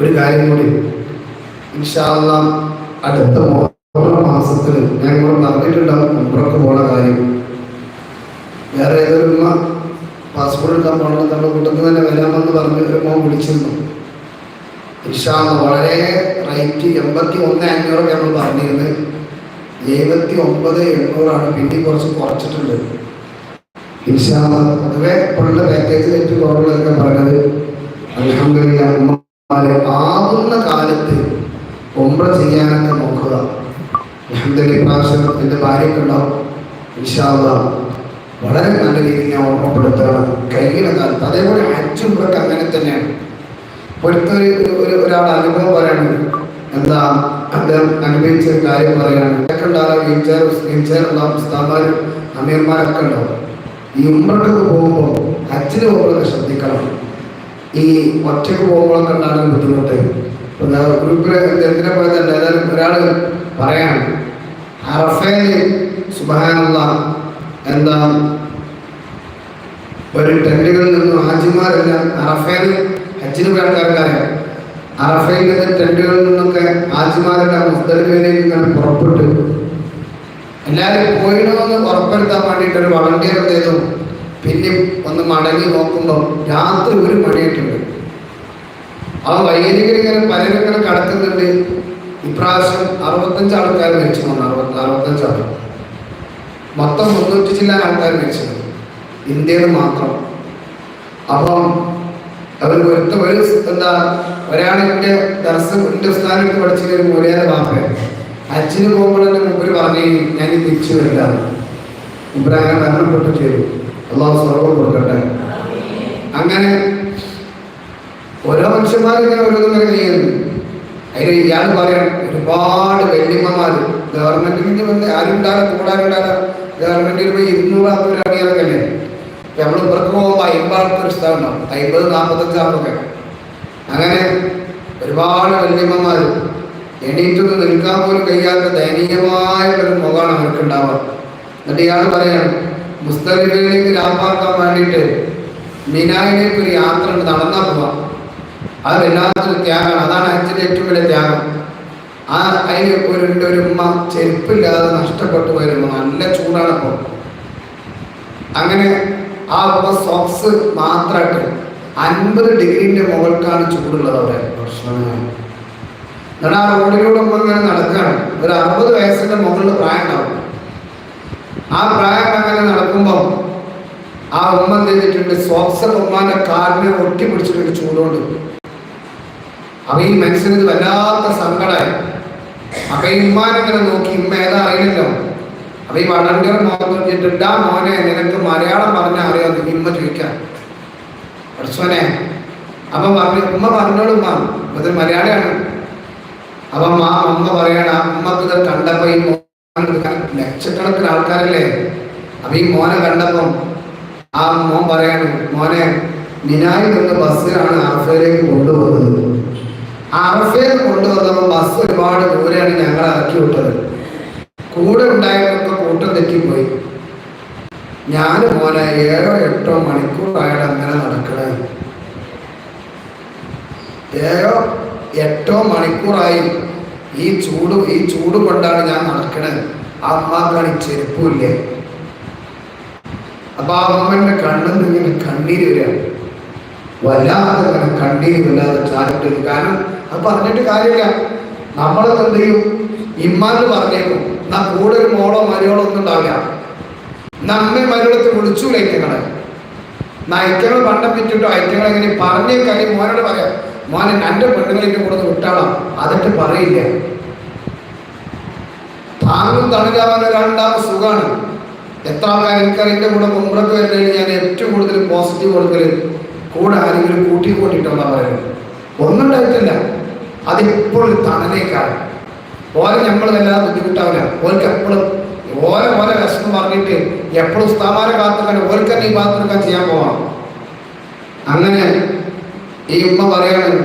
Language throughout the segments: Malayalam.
ഒരു കാര്യം കൂടി. ഇൻഷാല്ല അടുത്ത മാസത്തിൽ ഞാൻ ഇവിടെ നടന്നിട്ടുണ്ടാവും ഉംറക്ക് പോണ കാര്യം. വേറെ ഏതൊരു പാസ്പോർട്ട് എടുക്കാൻ പോകണം നമ്മുടെ കൂട്ടത്തിൽ തന്നെ വരാമെന്ന് പറഞ്ഞ് മോൻ വിളിച്ചിരുന്നു. ഇൻഷാല്ല വളരെ റേറ്റ് എൺപത്തി ഒന്ന് അഞ്ഞൂറൊക്കെ നമ്മൾ പറഞ്ഞിരുന്നത് എഴുപത്തി ഒമ്പത് എണ്ണൂറാണ് പിന്നെ കുറച്ച് കുറച്ചിട്ടുണ്ട്. ഇൻഷാല്ല പൊതുവെ ഇപ്പോഴുള്ള പാക്കേജിൽ ഏറ്റവും കുറവുള്ളതൊക്കെ പറഞ്ഞത് അലഹമില്ല ആവുന്ന കാലത്ത് ഒമ്പ്ര ചെയ്യാനൊക്കെ നോക്കുക. അലഹമില്ല പ്രാവശ്യം എന്റെ ഭാര്യക്കുണ്ടാവും ഇൻഷാല്ല വളരെ നല്ല രീതിയിൽ ഞാൻ ഓർമ്മപ്പെടുത്തുകയാണ് കഴിയുന്ന കാലത്ത് അതേപോലെ ഹജ്ജും അങ്ങനെ തന്നെയാണ്. ഒരുത്തൊരു ഒരു ഒരാൾ അനുഭവം പറയാണ്. എന്താ അദ്ദേഹം അനുഭവിച്ച ഒരു കാര്യം പറയാണ്. ഇതൊക്കെ ഉണ്ടാകാം വീൽ ചെയർ ഉണ്ടാവും സ്ഥാപനം അമീർമാരൊക്കെ ഉണ്ടാവും. ഈ ഉമ്രക്കൊക്കെ പോകുമ്പോൾ അച്ഛനും പോകുമ്പോഴൊക്കെ ശ്രദ്ധിക്കണം. ഈ ഒറ്റയ്ക്ക് പോകുമ്പോഴൊക്കെ ഉണ്ടാകുന്ന ബുദ്ധിമുട്ട്. ഗ്രൂപ്പിൽ എന്തിനെ പോയതല്ല ഏതായാലും ഒരാൾ പറയാണ്. സുബാനുള്ള എന്താ ഒരു ടെന്റുകളിൽ നിന്നും ഹാജിമാരെല്ലാം അറഫേൽ ഹജ്ജിന് ആൾക്കാർക്കറിയാം. അറഫയിൽ നിന്ന് നിന്നൊക്കെ ഹാജിമാരെല്ലാം മുസ്തലിഫയിലേക്ക് ഇങ്ങനെ എല്ലാവരും പോയിടണമെന്ന് ഉറപ്പെടുത്താൻ വേണ്ടിയിട്ട് ഒരു വളണ്ടിയർ ചെയ്തു? പിന്നെ ഒന്ന് മടങ്ങി നോക്കുമ്പോൾ രാത്രി ഒരു മണിയിട്ടുണ്ട് ആ വൈദികർ ഇങ്ങനെ പലരും ഇങ്ങനെ കടക്കുന്നുണ്ട്. ഇപ്രാവശ്യം അറുപത്തഞ്ച് ആൾക്കാർ മരിച്ചു വന്നു. അറുപത്തി അറുപത്തഞ്ച് ആൾ മൊത്തം മുന്നൂറ്റി ചില ആൾക്കാർ മരിച്ചത് ഇന്ത്യയിൽ മാത്രം. അപ്പം അവർ ഒരുത്ത ഒരു എന്താ ഒരാളിന്റെ ദർശനം ഉണ്ട് സ്ഥാനത്ത് പഠിച്ചിട്ട് ഒരു മൂലയുടെ അച്ഛന് ഹജ്ജിന് പോകുമ്പോൾ തന്നെ മുമ്പിൽ പറഞ്ഞു ഞാൻ തിരിച്ചു വരില്ല. അങ്ങനെ മരണപ്പെട്ടു ചെയ്തു അള്ളാഹു സ്വർഗം കൊടുക്കട്ടെ. അങ്ങനെ ഓരോ മനുഷ്യന്മാരും ഓരോന്നിങ്ങനെ ചെയ്യുന്നു. അതിന് ഇയാൾ പറയാം ഒരുപാട് വല്യമ്മമാർ ഗവൺമെന്റിന് വന്ന് ആരും ഉണ്ടാകാൻ കൂടാറുണ്ടാകാൻ ഗവൺമെന്റിൽ പോയി ഇരുന്നൂറ് അമ്പത് അണികളൊക്കെ അല്ലേ? നമ്മൾ ഇവർക്ക് പോകുമ്പോൾ അമ്പത് ഒരു സ്ഥലം ഉണ്ടാവും. അമ്പത് നാൽപ്പത്തഞ്ചാമൊക്കെ അങ്ങനെ ഒരുപാട് വല്യമ്മമാർ എണീറ്റൊന്ന് നിൽക്കാൻ പോലും കഴിയാത്ത ദയനീയമായ ഒരു മുഖമാണ് അവർക്ക് ഉണ്ടാവുക എന്നിട്ട് ഇയാൾ പറയാണ് മുസ്തലിഫിലേക്ക് രാപ്പാക്കാൻ വേണ്ടിയിട്ട് മിനായിലേക്ക് ഒരു യാത്ര നടന്നാൽ പോവാം. അത് വല്ലാത്തൊരു ത്യാഗമാണ്. അതാണ് അച്ഛന്റെ ഏറ്റവും വലിയ ത്യാഗം. ആ അതിന് ഒരു ഉമ്മ ചെരുപ്പില്ലാതെ നഷ്ടപ്പെട്ടു പോയിരുന്നു നല്ല ചൂടാണ് അപ്പോൾ. അങ്ങനെ ആ ഉമ്മ സോക്സ് മാത്രമായിട്ട് അൻപത് ഡിഗ്രീന്റെ മുകൾക്കാണ് ചൂടുള്ളത് അവിടെ. ഭക്ഷണങ്ങൾ എന്നിട്ട് ആ റോഡിലൂടെ ഉമ്മ ഇങ്ങനെ നടക്കുകയാണ്. ഒരു അറുപത് വയസ്സിന്റെ മുകളിൽ പ്രായം ഉണ്ടാവും. ആ പ്രായം അങ്ങനെ നടക്കുമ്പോൾ ആ ഉമ്മ ചെയ്തിട്ടുണ്ട് സോക്സർ ഉമ്മാന്റെ കാലിനെ ഒട്ടി പിടിച്ചിട്ടുണ്ട് ചൂടുകൊണ്ട്. അപ്പൊ ഈ മനുഷ്യന് ഇത് വല്ലാത്ത സങ്കടമായി അപ്പൊ ഈ ഉമ്മാനിങ്ങനെ നോക്കി ഉമ്മ ഏതാ അറിയില്ലല്ലോ. അപ്പൊ ഈ വളണ്ടിയർ മോൻ ആ മോനെ നിനക്ക് മലയാളം പറഞ്ഞാൽ അറിയാം ഉമ്മ ചോദിക്കാം? പഠിച്ചോനെ. അപ്പൊ പറഞ്ഞു ഉമ്മ പറഞ്ഞോളൂ ഉമ്മ. ഇത് മലയാളിയാണ്. അപ്പൊ മാ ഉമ്മ പറയണ ഉമ്മക്ക് ഇത് കണ്ടപ്പോ ഈ ലക്ഷക്കണക്കിന് ആൾക്കാരല്ലേ? അപ്പൊ ഈ മോനെ കണ്ടപ്പം ആ മോൻ പറയാണ് മോനെ മിനായി നിന്ന് ബസ്സിലാണ് അറഫയിലേക്ക് കൊണ്ടുപോകുന്നത്. അറഫയിൽ കൊണ്ടുവന്നപ്പോൾ ബസ് ഒരുപാട് ദൂരെയാണ് ഞങ്ങൾ ഇറക്കി വിട്ടത്. കൂടെ ഉണ്ടായിരുന്നൊക്കെ കൂട്ടം തെറ്റിപ്പോയി. ഞാൻ മോനെ ഏഴോ എട്ടോ മണിക്കൂറായിട്ട് അങ്ങനെ നടക്കണേ. ഏഴോ എട്ടോ മണിക്കൂറായി ഈ ചൂട് ഈ ചൂട് കൊണ്ടാണ് ഞാൻ നടക്കണത്. ആ ചെരുപ്പില്ലേ അപ്പൊ ആ അമ്മന്റെ കണ്ണിൽ ഇങ്ങനെ കണ്ണീര് വരികയാണ് വല്ലാതെ ഇങ്ങനെ കണ്ണീര് വല്ലാതെ ചാരിട്ടത്. കാരണം അത് പറഞ്ഞിട്ട് കാര്യമില്ല. നമ്മളൊക്കെ എന്ത് ചെയ്യും? ഇമ്മാന്ന് പറഞ്ഞേക്കും എന്നാ കൂടെ ഒരു മോളോ മരിയോളോ ഒന്നും ഉണ്ടാവില്ല. നമ്മെ മരുളത്ത് വിളിച്ചു ലൈക്കങ്ങളെ നയക്കങ്ങൾ പണ്ടം പിറ്റിട്ടോ ഐറ്റങ്ങൾ എങ്ങനെ പറഞ്ഞേക്കാൻ മോനോട് പറയാം മോനെ എന്റെ പെണ്ണുങ്ങളിലേക്ക് കൂടെ വിട്ടാളാം. അതിട്ട് പറയില്ല. താങ്കളും തണുകാവാൻ ഒരാളുണ്ടാകുന്ന സുഖമാണ് എത്ര ആൾക്കാർ എനിക്കറിയാം എന്റെ കൂടെ മുമ്പൊക്കെ വരുന്നതിന് ഞാൻ ഏറ്റവും കൂടുതൽ പോസിറ്റീവ് കൊടുക്കൽ കൂടെ ആരെങ്കിലും കൂട്ടി കൂട്ടിയിട്ടെന്നാ പറയുന്നത് ഒന്നും ഉണ്ടായിട്ടില്ല. അതിപ്പോഴും തണലേക്കാണ് ഓരെ നമ്മൾ വല്ലാതെ ബുദ്ധിമുട്ടാവില്ല. ഓർക്ക് എപ്പോഴും ഓരോ ഓരോ വിഷമം പറഞ്ഞിട്ട് എപ്പോഴും സ്ഥാപന കാത്തുക്കാൻ ഓർക്ക് ഈ ഭാഗത്തെടുക്കാൻ ചെയ്യാൻ പോവാം അങ്ങനെ ഈ ഉമ്മ പറയാണ്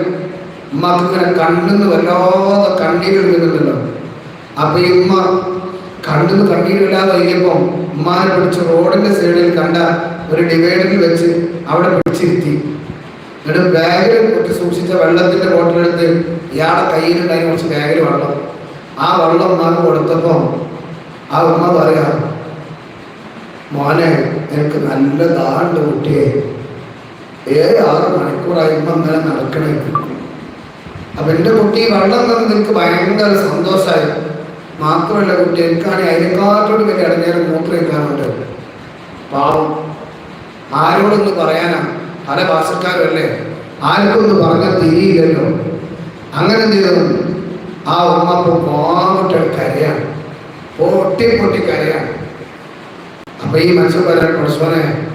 ഉമ്മക്ക് ഇങ്ങനെ കണ്ണിന്ന് വല്ലാതെ കണ്ണീരെടുക്കുന്നുണ്ടല്ലോ അപ്പൊ ഈ ഉമ്മ കണ്ണിന്ന് കണ്ണീരില്ലാതെ കഴിഞ്ഞപ്പോ ഉമ്മാനെ പിടിച്ച് റോഡിന്റെ സൈഡിൽ കണ്ട ഒരു ഡിവൈഡറിൽ വെച്ച് അവിടെ പിടിച്ചിരുത്തി. എന്നിട്ട് ബാഗിൽ പൊട്ടി സൂക്ഷിച്ച വെള്ളത്തിന്റെ ബോട്ടിലെടുത്ത് ഇയാളുടെ കയ്യിലുണ്ടായി കുറച്ച് ബാഗിൽ വെള്ളം. ആ വെള്ളം ഉമ്മാക്ക് കൊടുത്തപ്പോ ആ ഉമ്മ പറയാ മോനെ എനിക്ക് നല്ല ദാണ്ട് കുട്ടിയെ. ഏഴ് ആറ് മണിക്കൂറായി ഇപ്പം നടക്കണേ. അപ്പൊ എന്റെ കുട്ടി വെള്ളം തന്നെ നിനക്ക് ഭയങ്കര സന്തോഷമായി മാത്രമല്ല കുട്ടി എനിക്കാണെങ്കിൽ അതിനെക്കാട്ടോട് വലിയ ഇടഞ്ഞേരം മൂത്രയിക്കാറുണ്ട് പാവം. ആരോടൊന്ന് പറയാനാ? പല ഭാഷക്കാരല്ലേ? ആർക്കൊന്ന് പറഞ്ഞാൽ തിരിയില്ലല്ലോ. അങ്ങനെ എന്ത് ചെയ്തു? ആ ഉമ്മ ഇപ്പൊ പാവട്ടെ കരയാണ്. പൊട്ടി പൊട്ടി കരയാണ്. അപ്പൊ ഈ മനുഷ്യൻ പറയാൻ പ്രശ്നെ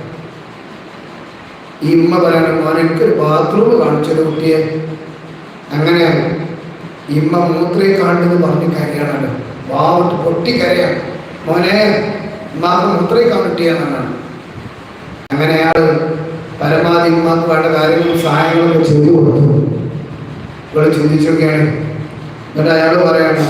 ഈ ഉമ്മ പറയാൻ മോനെ എനിക്കൊരു ബാത്റൂം കാണിച്ചത് കുട്ടിയെ. അങ്ങനെ ഇമ്മ മൂത്രയെ കാണുന്നത് പറഞ്ഞ് കരയാണല്ലോ വാവിട്ട് പൊട്ടി കരയാണ്. മോനെ ഉമ്മാക്ക് മൂത്രയെ കാണിട്ടിയാണെന്നാണ് അങ്ങനെ അയാൾ പരമാവധി ഉമ്മാക്ക് വേണ്ട കാര്യങ്ങളും സഹായങ്ങളൊക്കെ ചെയ്തു കൊടുത്തു. ഇവിടെ ചിന്തിച്ചൊക്കെയാണ്. എന്നിട്ട് അയാൾ പറയാണ്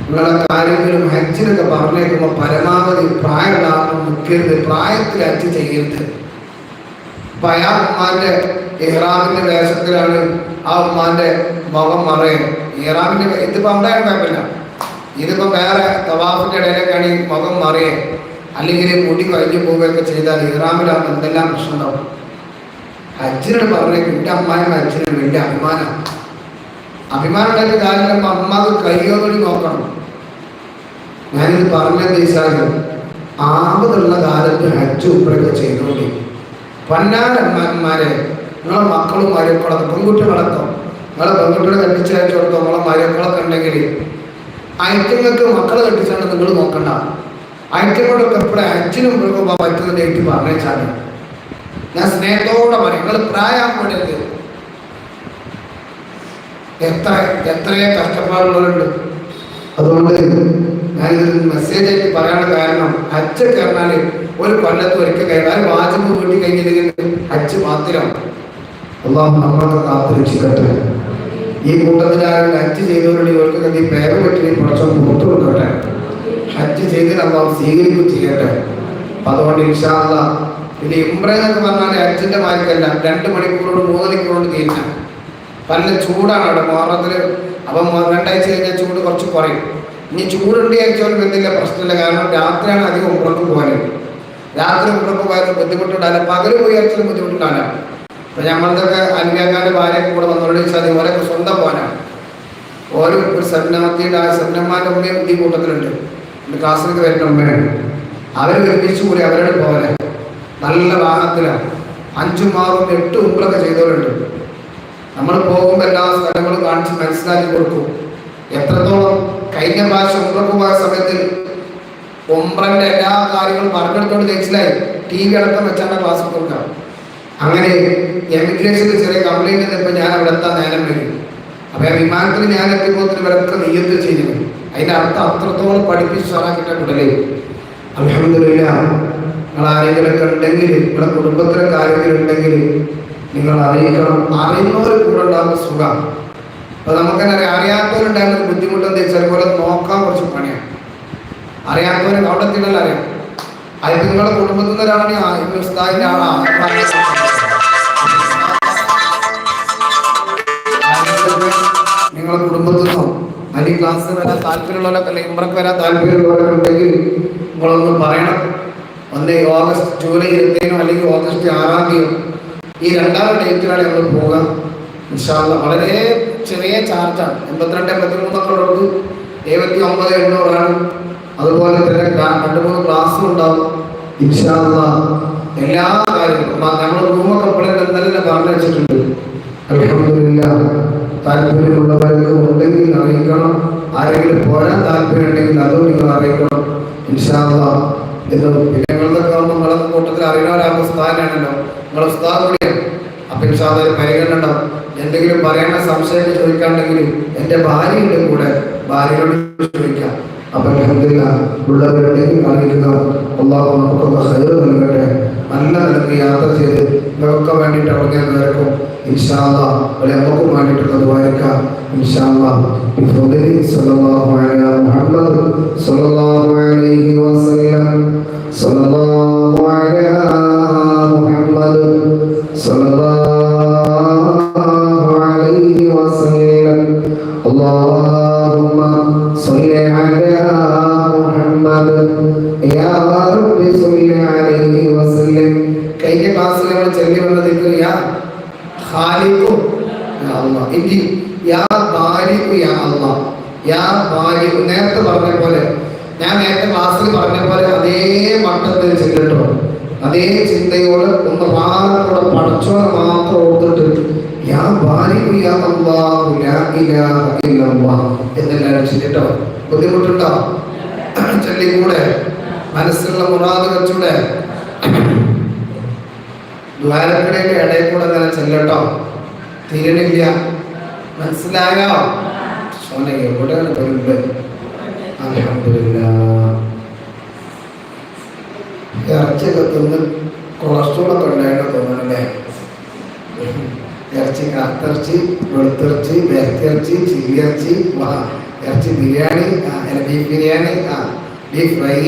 നിങ്ങളെ കാര്യങ്ങളും ഹജ്ജിനൊക്കെ പറഞ്ഞേക്കുമ്പോൾ പരമാവധി പ്രായമുണ്ടാകുമ്പോൾ നിൽക്കരുത്. പ്രായത്തിൽ ഹജ്ജ് ചെയ്യരുത്. അപ്പൊ ഉമ്മാന്റെ ഇഹ്റാമിന്റെ വേഷത്തിലാണ് ആ ഉമ്മാന്റെ മുഖം മറയും ഇഹ്റാമിന്റെ ഇതിപ്പോ അവിടെ കുഴപ്പമില്ല. ഇതിപ്പോ വേറെ തവാഫിന്റെ ഇടയിലേക്കാണ് ഈ മുഖം മറയുക അല്ലെങ്കിൽ മുടി കഴിഞ്ഞു പോവുകയൊക്കെ ചെയ്താൽ ഇഹ്റാമിലാകുമ്പോൾ എന്തെല്ലാം പ്രശ്നം ഉണ്ടാവും? ഹജ്ജിനോട് പറഞ്ഞു എന്റെ അമ്മാനും അച്ഛനും വലിയ അഭിമാനം. അഭിമാനം ഉണ്ടായിട്ട് കാര്യമില്ല. അമ്മയ്ക്ക് കയ്യോടി നോക്കണം. ഞാനിത് പറഞ്ഞ ദിവസം ആപതുള്ള കാലത്ത് ഹജ്ജ് ഉപ്പറൊക്കെ ചെയ്തോണ്ടി. പന്നാരന്മാരെ നിങ്ങളെ മക്കളും മരുക്കളൊക്കെ പെൺകുട്ടികളൊക്കെ നിങ്ങളെ പെൺകുട്ടികളെ കെട്ടിച്ചയച്ചു കൊടുത്തോ നിങ്ങളെ മരുക്കളൊക്കെ ഉണ്ടെങ്കിൽ അയറ്റങ്ങൾക്ക് മക്കളെ കെട്ടിച്ചാണ്ട് നിങ്ങൾ നോക്കണ്ട. അയറ്റങ്ങളൊക്കെ എപ്പോഴും അച്ഛനും പറ്റുന്ന എനിക്ക് പറഞ്ഞേച്ചാൽ ഞാൻ സ്നേഹത്തോടെ പറയും നിങ്ങൾ പ്രായം എത്ര എത്രയോ കഷ്ടപ്പാടുള്ളവരുണ്ട്. അതുകൊണ്ട് ഞാനിതൊരു മെസ്സേജ് ആയിട്ട് പറയാനുള്ള കാരണം അച്ഛൻ കയറാൽ ഒരു കൊല്ലത്ത് ഒരിക്കൽ കയറാൻ വാചകം വീട്ടിൽ കഴിഞ്ഞില്ലെങ്കിൽ ഹജ്ജ് മാത്രം നമ്മളൊക്കെ കാത്തിരക്ഷിക്കട്ടെ. ഈ കൂട്ടത്തിലാരും ഹജ്ജ് ചെയ്തവരുടെ ഇവർക്ക് നീ പേര് പറ്റി കുറച്ചും പുറത്തു കൊടുക്കട്ടെ. ഹജ്ജ് ചെയ്ത് അള്ളാഹു സ്വീകരിക്കുകയും ചെയ്യട്ടെ. അപ്പൊ അതുകൊണ്ട് ഇൻഷാല്ല പിന്നെ ഇമ്ര എന്നൊക്കെ പറഞ്ഞാൽ ഹജ്ജിന്റെ മാർക്കല്ല രണ്ട് മണിക്കൂറോട് മൂന്ന് മണിക്കൂറോട് തീരുന്ന നല്ല ചൂടാണ് അവിടെ മോറത്തിൽ അപ്പം രണ്ടാഴ്ച കഴിഞ്ഞാൽ ചൂട് കുറച്ച് കുറയും. ഇനി ചൂടുണ്ട് ചോദിച്ചാലും എന്തില്ല പ്രശ്നമില്ല. കാരണം രാത്രിയാണ് അധികം ഉമ്രക്ക് പോകാൻ രാത്രി ഉമ്രക്ക് ബുദ്ധിമുട്ടുണ്ടാകില്ല പകലും അച്ഛനും ബുദ്ധിമുട്ടുണ്ടാവില്ല. അപ്പൊ ഞമ്മളതൊക്കെ അന്യാക്കാന്റെ ഭാര്യയൊക്കെ കൂടെ വന്നോട് ചോദിച്ചാൽ ഓരൊക്കെ സ്വന്തം പോകാനാണ് ഓരോ ഒരു സന്നമത്തിയുടെ ആ സന്നന്മാരുടെ ഉമ്മയും ഈ കൂട്ടത്തിലുണ്ട്. ക്ലാസ്സിലേക്ക് വരുന്ന ഉമ്മയാണ്. അവർ ഒരുമിച്ച് കൂടി അവരുടെ പോലെ നല്ല വാഹനത്തിലാണ് അഞ്ചും ആറും എട്ടും ഉമ്രൊക്കെ ചെയ്തവരുണ്ട്. നമ്മൾ പോകുമ്പോൾ എല്ലാ സ്ഥലങ്ങളും കാണിച്ച് മനസ്സിലാക്കി കൊടുക്കും. എത്രത്തോളം കഴിഞ്ഞ പ്രാവശ്യം ഉമ്രക്ക് സമയത്തിൽ സമയത്ത് ഉമ്രന്റെ എല്ലാ കാര്യങ്ങളും പറഞ്ഞെടുത്തോണ്ട് മനസ്സിലായി ടി വി അടക്കം വെച്ചാണ് ക്ലാസ് കൊടുക്കാം അങ്ങനെ എമിഗ്രേഷനിൽ ചെറിയ കംപ്ലൈന്റ് വന്നപ്പോൾ ഞാൻ അവിടെ എത്താൻ നേരം വരും. അപ്പം വിമാനത്തിൽ ഞാൻ എത്തിയപ്പോൾ ഇവരൊക്കെ നെയ്യത്ത് ചെയ്തു അതിന്റെ അർത്ഥം അത്രത്തോളം പഠിപ്പിച്ച് സാറാക്കിട്ട കുടലേ അലഹമില്ല നിങ്ങൾ ആരെങ്കിലൊക്കെ ഉണ്ടെങ്കിൽ നിങ്ങളുടെ കുടുംബത്തിലൊക്കെ ആരെങ്കിലും ഉണ്ടെങ്കിൽ നിങ്ങൾ അറിയിക്കണം. അറിയുന്നവർ കൂടെ ഉണ്ടാകുന്ന സുഖം. അപ്പം അറിയാത്തവരുണ്ടായിരുന്ന അറിയാത്തവരുണ്ടാകുന്ന ഒരു ബുദ്ധിമുട്ട് എന്താ വെച്ചാൽ പോലെ നോക്കാൻ കുറച്ച് പണിയാണ് അറിയാത്തവർ അവിടെ എത്തിയാലും അറിയാം. അതിപ്പോ നിങ്ങളുടെ കുടുംബത്തിൽ നിന്ന് ഒരാളാണെങ്കിൽ ആ ഇന്ന് ഉസ്താദിന്റെ ആളാ നിങ്ങൾ നിങ്ങളുടെ കുടുംബത്തിൽ നിന്നോ? അല്ലെങ്കിൽ ക്ലാസ്സിൽ വരാൻ താല്പര്യമുള്ളവരൊക്കെ അല്ലെങ്കിൽ ഇവർക്ക് വരാൻ താല്പര്യമുള്ളവരൊക്കെ ഉണ്ടെങ്കിൽ നിങ്ങളൊന്ന് പറയണം. ഒന്ന് ഓഗസ്റ്റ് ജൂലൈ ഇരുപത്തേനോ അല്ലെങ്കിൽ ഓഗസ്റ്റ് ആറാം തീയതി ഈ രണ്ടാം ഡേറ്റിലാണ് ഞങ്ങൾ പോകാം. ഇൻഷാല്ല വളരെ ചെറിയ ചാർജാണ് എൺപത്തിരണ്ട് എൺപത്തിമൂന്നൊക്കെ ഉള്ളത് എഴുപത്തി ഒമ്പത് എണ്ണൂറാണ്. അതുപോലെ തന്നെ രണ്ട് മൂന്ന് ക്ലാസ്സും ഉണ്ടാവും. ഇൻഷാല്ല എല്ലാ കാര്യങ്ങളും. നമ്മൾ റൂമൊക്കെ തന്നെ പറഞ്ഞു വെച്ചിട്ടുണ്ട്. അലഹമില്ല ഉണ്ടെങ്കിൽ അറിയിക്കണം. ആരെങ്കിലും പോരാൻ താല്പര്യം ഉണ്ടെങ്കിൽ അതും നിങ്ങൾ അറിയിക്കണം. ഇൻഷാല്ല നിങ്ങളതൊക്കെ ആകുമ്പോൾ നിങ്ങളെ കൂട്ടത്തിൽ അറിയുന്നവരാകുമ്പോൾ ഉസ്താദിനാണല്ലോ നിങ്ങളെ ഉസ്താദ് കൂടിയാണ് അപ്പൊ പരിഗണന എന്തെങ്കിലും പറയേണ്ട സംശയം ചോദിക്കാണ്ടെങ്കിൽ എന്റെ ഭാര്യയുടെ കൂടെ. ഭാര്യയോട് ചോദിക്കാം. അപ്പം അള്ളാഹു നൽകട്ടെ. നല്ല സല്ലല്ലാഹു അലൈഹി സല്ലല്ലാഹു വസല്ലം. സല്ലല്ലാഹു മുഹമ്മദ് സല്ലല്ലാഹു അലൈഹി വസല്ലം. അല്ലാഹു കഴിഞ്ഞ ക്ലാസ്സിൽ നമ്മൾ ചൊല്ലി വന്നത് യാ ഖാലിഖു അല്ലാഹ് ഇനി യാ ബാരിഖു യാ അല്ലാഹ് യാ ബാരിഖു. നേരത്തെ പറഞ്ഞ പോലെ ഞാൻ നേരത്തെ ക്ലാസ്സിൽ പറഞ്ഞ പോലെ അതേ മട്ടത്തിൽ ചെല്ലിട്ടോ അതേ ചിന്തയോട് ഒന്ന് മാത്രം പഠിച്ചോനെ മാത്രം ഓർത്തിട്ട് യാ ബാരിഖു യാ അല്ലാഹു ലാ ഇലാഹ ഇല്ലല്ലാഹ് എന്നെല്ലാവരും ചെല്ലിട്ടോ ബുദ്ധിമുട്ടുണ്ടോ? ചൊല്ലിക്കൂടെ? മനസ്സിലുള്ള മുറാദ് വെച്ചൂടെ? ദ്വാരക്കടയുടെ ഇടയിൽ കൂടെ അങ്ങനെ ചെല്ലട്ടോ. തീരണില്ല മനസ്സിലായോ? സോന എവിടെയാണ് വരുന്നത് അലഹമില്ല ഇറച്ചിയൊക്കെ തിന്ന് കൊളസ്ട്രോളൊക്കെ ഉണ്ടായിട്ട് തോന്നണല്ലേ ഇറച്ചി കാത്തിറച്ചി വെളുത്തിറച്ചി വേർത്തിറച്ചി ചില്ലിയിറച്ചി ഇറച്ചി ബിരിയാണി ബീഫ് ബിരിയാണി ആ ബീഫ് ഫ്രൈ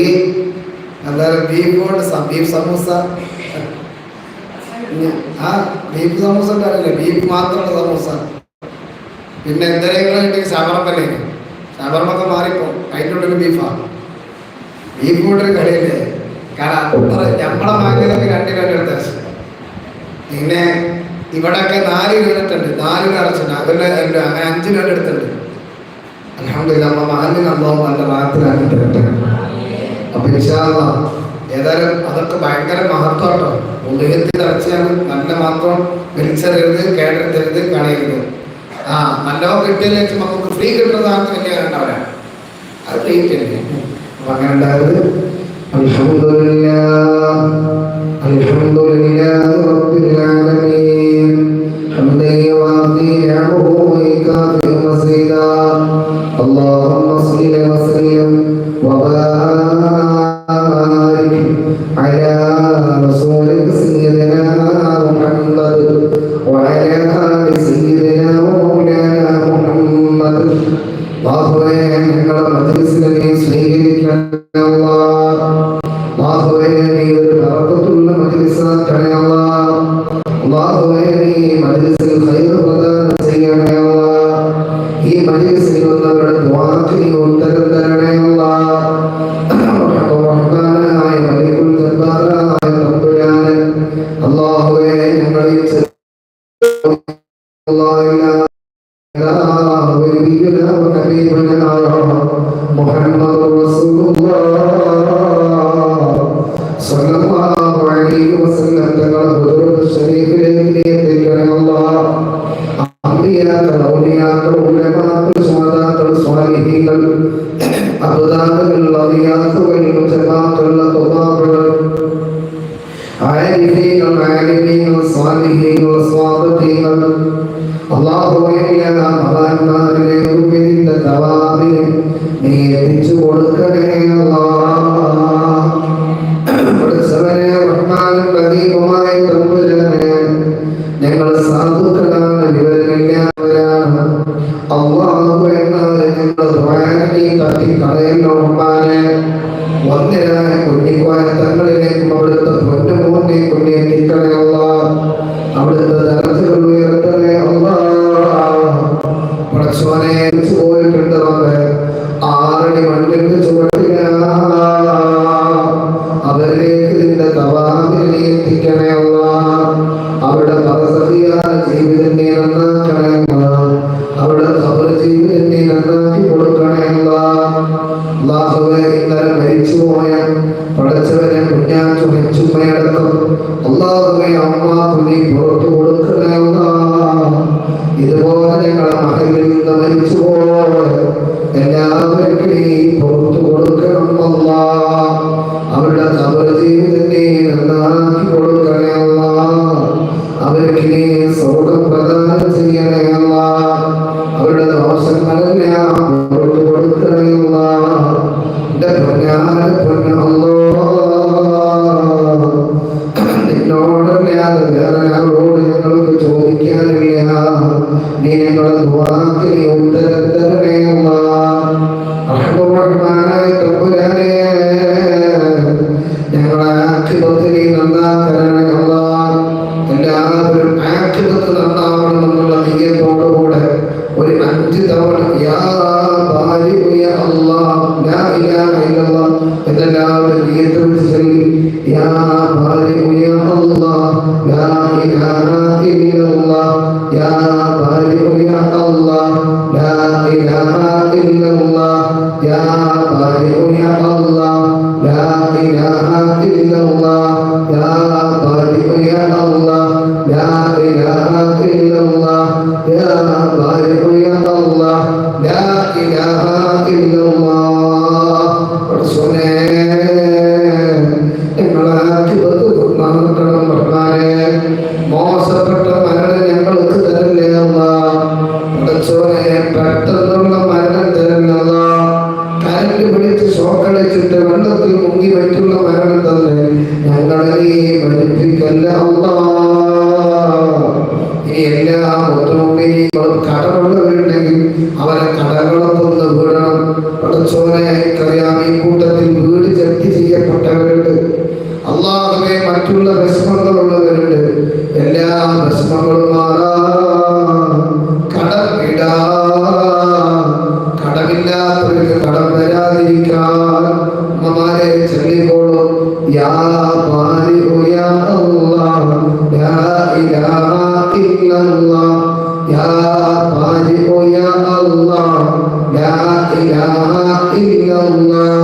അതുപോലെ ബീഫ് കൊണ്ട് ബീഫ് സമൂസ. ആ ബീഫ് സമൂസ ഉണ്ടാവില്ലേ? ബീഫ് മാത്രമുള്ള സമൂസ. പിന്നെ എന്തെങ്കിലും ഉണ്ടെങ്കിൽ ശബർമ്മല്ലേ ശബർമ്മൊക്കെ മാറിപ്പോ അതിന്റെ ബീഫാണ് ബീഫാ കൊണ്ടൊരു കളിയല്ലേ? കാരണം അത്ര നമ്മളെ വാങ്ങിയതൊക്കെ രണ്ട് രൂപ എടുത്ത പിന്നെ ഇവിടെയൊക്കെ നാല് യൂണിറ്റ് നാല് കടച്ചിട്ടുണ്ട് അതിന്റെ അങ്ങനെ അഞ്ച് കണ്ടെടുത്തിട്ടുണ്ട് അല്ലാണ്ട് നമ്മളെ മാലിന് അന്നോ നല്ല ഭാഗത്തിലാണ് തരട്ടെ അപ്പൊ ഇൻഷാല്ല ഏതായാലും അതൊക്കെ ഭയങ്കര മഹത്വമാട്ടോ. ഉദയത്തിൽ ഇറച്ചിയാണ് നല്ല മാത്രം വലിച്ചെറിയരുത് കേടരുത്തരുത് കളയരുത് ആ നല്ലോ വെച്ച് നമുക്ക് ഫ്രീ കിട്ടുന്നതാണ് വലിയ കണ്ടവരാ അത് ഫ്രീറ്റല്ലേ അപ്പൊ അങ്ങനെ ഉണ്ടായത്. അൽഹംദുലില്ലാ അൽഹംദുലില്ലാ റബ്ബിൽ ആലമീൻ. വന്നിനായ കുഞ്ഞിക്കോയ തങ്ങളിലേക്കും അവിടുത്തെ പൊന്നുമോന്റെ കുഞ്ഞെ നിൽക്കണയല്ല അവിടുത്തെ ഇലാഹ يا യാ يا യാ അല്ലാഹ് ലാ ഇലാഹ ഇല്ലല്ലാഹ് യാ بارئ യാ അല്ലാഹ് ലാ ഇലാഹ ഇല്ലല്ലാഹ് യാ يا യാ അല്ലാഹ് ലാ അവരെ കടകളൊന്ന് വീടണം. പടച്ചോനെ അറിയാം ഈ കൂട്ടത്തിൽ വീട് ജപ്തി ചെയ്യപ്പെട്ടവരുണ്ട്. അള്ളാഹുവെ മറ്റുള്ള വിഷമങ്ങളുള്ളവരുണ്ട്. എല്ലാ വിഷമങ്ങളും ഇലാഹ ഇല്ലല്ലാഹ്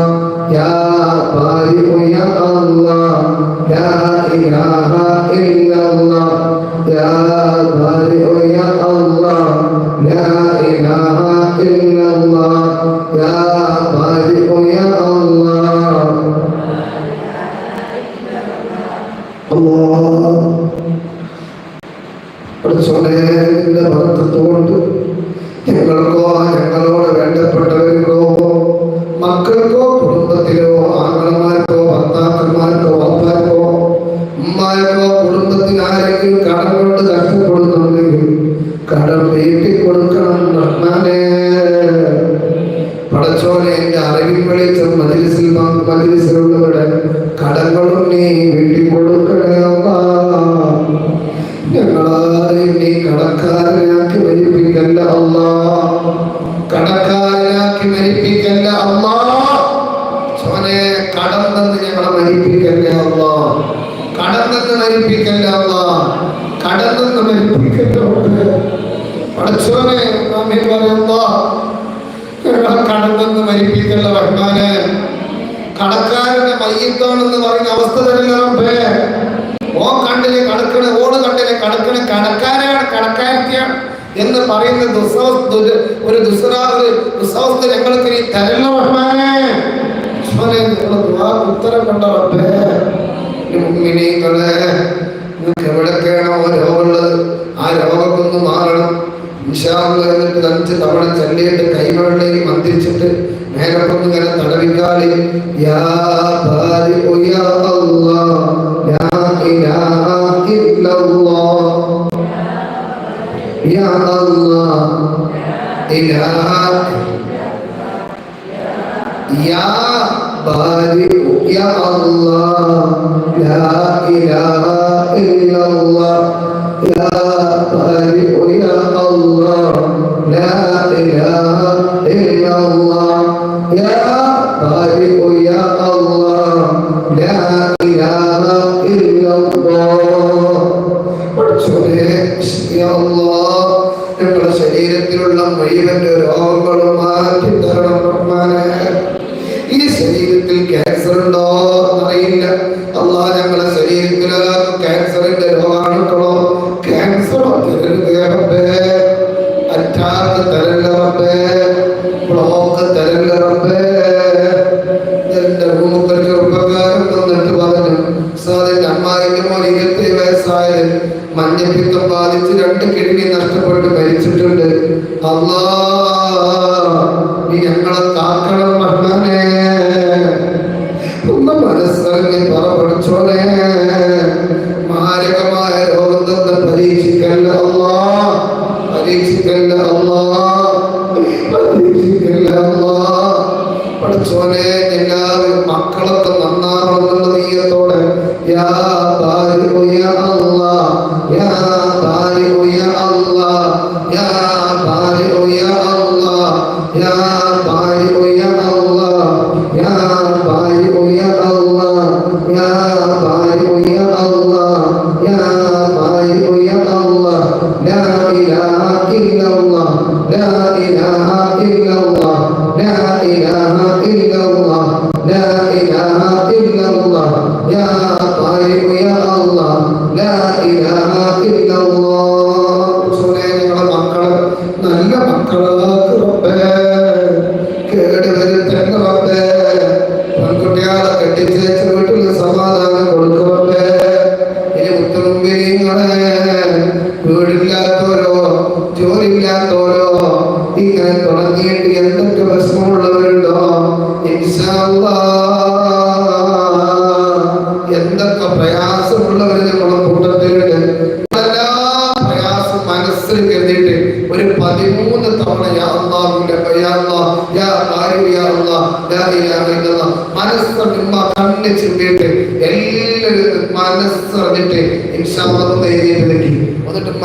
കടം തന്ന് ഞങ്ങളെ മരിപ്പിക്കല്ലേ അല്ല കടം തന്ന് മരിപ്പിക്കല്ല അല്ലാ കടം തന്ന് മരിപ്പിക്കല്ല ഞങ്ങളെ കടം തന്ന് മരിപ്പിക്കല്ല റഹ്മാനെ കടക്കാരന്റെ മയ്യത്താണെന്ന് പറയുന്ന അവസ്ഥ തരില്ല ഓ കണ്ടിലെ കടക്കണ ഓട് കണ്ടിലെ കടക്കണ കടക്കാരാണ് കടക്കാരത്തിയാണ് എന്ന് പറയുന്ന ദുസ്സവസ്ഥ ഒരു- ഒരു ദുസ്സരാവ് ദുസ്സവസ്ഥ ഞങ്ങൾക്ക് തരല്ല റഹ്മാനെ ഉസ്മാനെ, നിങ്ങളുടെ ഉത്തരം കണ്ട റബ്ബേ മുഅ്മിനീങ്ങളെ നിങ്ങൾക്ക് എവിടൊക്കെയാണോ രോഗമുള്ളത് ആ രോഗമൊന്ന് മാറണം. ഇൻഷാല്ല എന്നിട്ട് അഞ്ച് തവണ ചൊല്ലിയിട്ട് കൈവെള്ളയിൽ മന്ത്രിച്ചിട്ട് മേലൊക്കൊന്ന് ഇങ്ങനെ തടവിക്കാളി യാ ബാരിഉ യാ അല്ലാഹ് ലാ ഇലാഹ ഇല്ലല്ലാഹ് യാ അല്ലാഹ് ഇലാഹ يا بارئ يا الله لا إله إلا الله يا بارئ يا الله لا إله إلا الله يا بارئ يا الله لا إله إلا الله يا الله ഞങ്ങളുടെ ശരീരത്തിലുള്ള മുഴുവൻ രോഗം മഞ്ഞപ്പിത്തം ബാധിച്ച് രണ്ട് കിഡ്നി നഷ്ടപ്പെട്ട് മരിച്ചിട്ടുണ്ട്. അള്ളാ നീ ഞങ്ങളെ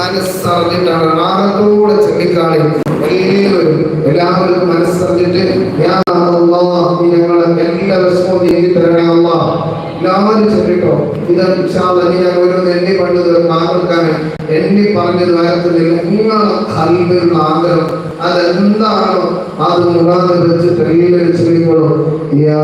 മനസ്സറിഞ്ഞിട്ടാണ് ആഹത്തോടെ ചൊല്ലിക്കാളി എല്ലാവരും എല്ലാവരും മനസ്സറിഞ്ഞിട്ട് ഞങ്ങൾ എല്ലാവർക്കും നീതി തരണമല്ല എല്ലാവരും ചൊല്ലിട്ടോ. ഇത് ഇനി ഞാൻ ഓരോന്ന് എണ്ണി പണ്ടത് ആഗ്രഹിക്കാന് എണ്ണി പറഞ്ഞത് വരത്തില്ല നിങ്ങളെ കൽവിലുള്ള ആഗ്രഹം അതെന്താണോ അത് മുഖാന്തരം വെച്ചിട്ട് എല്ലാവരും ചൊല്ലിക്കോളൂ. യാ